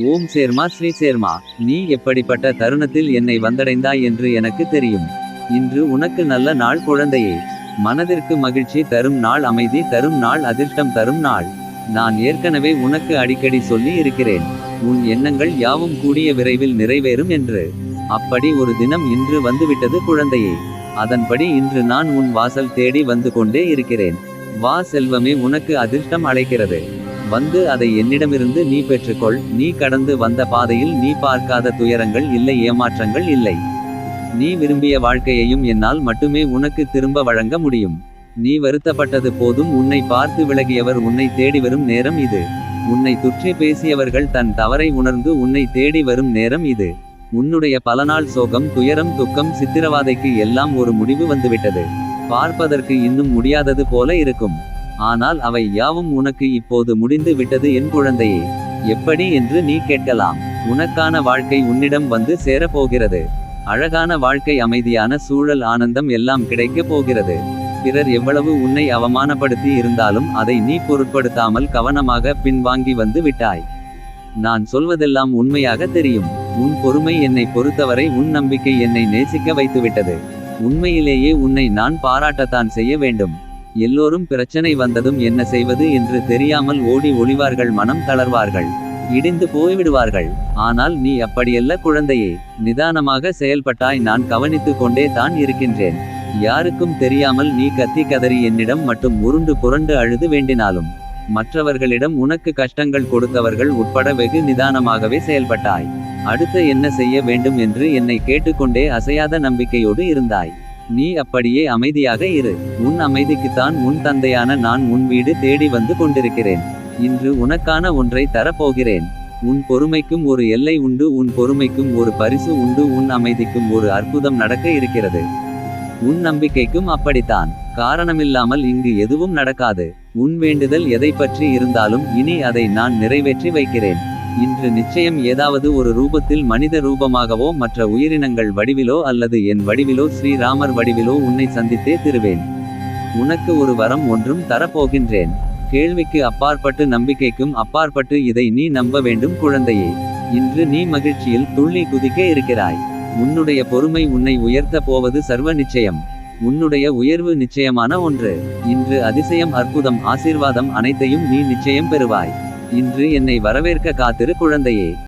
ஓம் சேர்மா ஸ்ரீ சேர்மா. நீ எப்படிப்பட்ட தருணத்தில் என்னை வந்தடைந்தாய் என்று எனக்கு தெரியும். இன்று உனக்கு நல்ல நாள் குழந்தையே. மனதிற்கு மகிழ்ச்சி தரும் நாள் அமைதி தரும் நாள் அதிர்ஷ்டம் தரும் நாள். நான் ஏற்கனவே உனக்கு அடிக்கடி சொல்லி இருக்கிறேன். உன் எண்ணங்கள் யாவும் கூடிய விரைவில் நிறைவேறும் என்று. அப்படி ஒரு தினம் இன்று வந்துவிட்டது குழந்தையே. அதன்படி இன்று நான் உன் வாசல் தேடி வந்து கொண்டே இருக்கிறேன். வா செல்வமே உனக்கு அதிர்ஷ்டம் அழைக்கிறது வந்து அதை என்னிடமிருந்து நீ பெற்றுக்கொள். நீ கடந்து வந்த பாதையில் நீ பார்க்காத துயரங்கள் இல்லை ஏமாற்றங்கள் இல்லை. நீ விரும்பிய வாழ்க்கையையும் என்னால் மட்டுமே உனக்கு திரும்ப வழங்க முடியும். நீ வருத்தப்பட்டது போதும் உன்னை பார்த்து விலகியவர் உன்னை தேடி வரும் நேரம் இது. உன்னை துற்றி பேசியவர்கள் தன் தவறை உணர்ந்து உன்னை தேடி வரும் நேரம் இது. உன்னுடைய பலநாள் சோகம் துயரம் துக்கம் சித்திரவாதைக்கு எல்லாம் ஒரு முடிவு வந்துவிட்டது. பார்ப்பதற்கு இன்னும் முடியாதது போல இருக்கும். ஆனால் அவை யாவும் உனக்கு இப்போது முடிந்து விட்டது என் குழந்தையே. எப்படி என்று நீ கேட்கலாம். உனக்கான வாழ்க்கை உன்னிடம் வந்து சேரப் போகிறது அழகான வாழ்க்கை அமைதியான சூழல் ஆனந்தம் எல்லாம் கிடைக்கப் போகிறது. பிறர் எவ்வளவு உன்னை அவமானப்படுத்தி இருந்தாலும் அதை நீ பொருட்படுத்தாமல் கவனமாக பின்வாங்கி வந்து விட்டாய். நான் சொல்வதெல்லாம் உண்மையாக தெரியும். உன் பொறுமை என்னை பொறுத்தவரை உன் நம்பிக்கை என்னை நேசிக்க வைத்துவிட்டது. உண்மையிலேயே உன்னை நான் பாராட்டத்தான் செய்ய வேண்டும். எல்லோரும் பிரச்சனை வந்ததும் என்ன செய்வது என்று தெரியாமல் ஓடி ஒளிவார்கள் மனம் தளர்வார்கள் இடிந்து போய்விடுவார்கள். ஆனால் நீ அப்படியல்ல குழந்தையே நிதானமாக செயல்பட்டாய் நான் கவனித்து கொண்டே தான் இருக்கின்றேன். யாருக்கும் தெரியாமல் நீ கத்தி கதறி என்னிடம் மட்டும் உருண்டு புரண்டு அழுது வேண்டினாலும் மற்றவர்களிடம் உனக்கு கஷ்டங்கள் கொடுத்தவர்கள் உட்பட வெகு நிதானமாகவே செயல்பட்டாய். அடுத்து என்ன செய்ய வேண்டும் என்று என்னை கேட்டுக்கொண்டே அசையாத நம்பிக்கையோடு இருந்தாய். நீ அப்படியே அமைதியாக இரு. உன் அமைதிக்குத்தான் உன் தந்தையான நான் உன் வீடு தேடி வந்து கொண்டிருக்கிறேன். இன்று உனக்கான ஒன்றை தரப்போகிறேன். உன் பொறுமைக்கும் ஒரு எல்லை உண்டு உன் பொறுமைக்கும் ஒரு பரிசு உண்டு உன் அமைதிக்கும் ஒரு அற்புதம் நடக்க இருக்கிறது. உன் நம்பிக்கைக்கும் அப்படித்தான். காரணமில்லாமல் இங்கு எதுவும் நடக்காது. உன் வேண்டுதல் எதை பற்றி இருந்தாலும் இனி அதை நான் நிறைவேற்றி வைக்கிறேன். இன்று நிச்சயம் ஏதாவது ஒரு ரூபத்தில் மனித ரூபமாகவோ மற்ற உயிரினங்கள் வடிவிலோ அல்லது என் வடிவிலோ ஸ்ரீராமர் வடிவிலோ உன்னை சந்தித்தே திருவேன். உனக்கு ஒரு வரம் ஒன்றும் தரப்போகின்றேன். கேள்விக்கு அப்பாற்பட்டு நம்பிக்கைக்கும் அப்பாற்பட்டு இதை நீ நம்ப வேண்டும் குழந்தையே. இன்று நீ மகிழ்ச்சியில் துள்ளி குதிக்க இருக்கிறாய். உன்னுடைய பொறுமை உன்னை உயர்த்த போவது சர்வ நிச்சயம். உன்னுடைய உயர்வு நிச்சயமான ஒன்று. இன்று அதிசயம் அற்புதம் ஆசீர்வாதம் அனைத்தையும் நீ நிச்சயம் பெறுவாய். இன்று என்னை வரவேற்க காத்திரு குழந்தையே.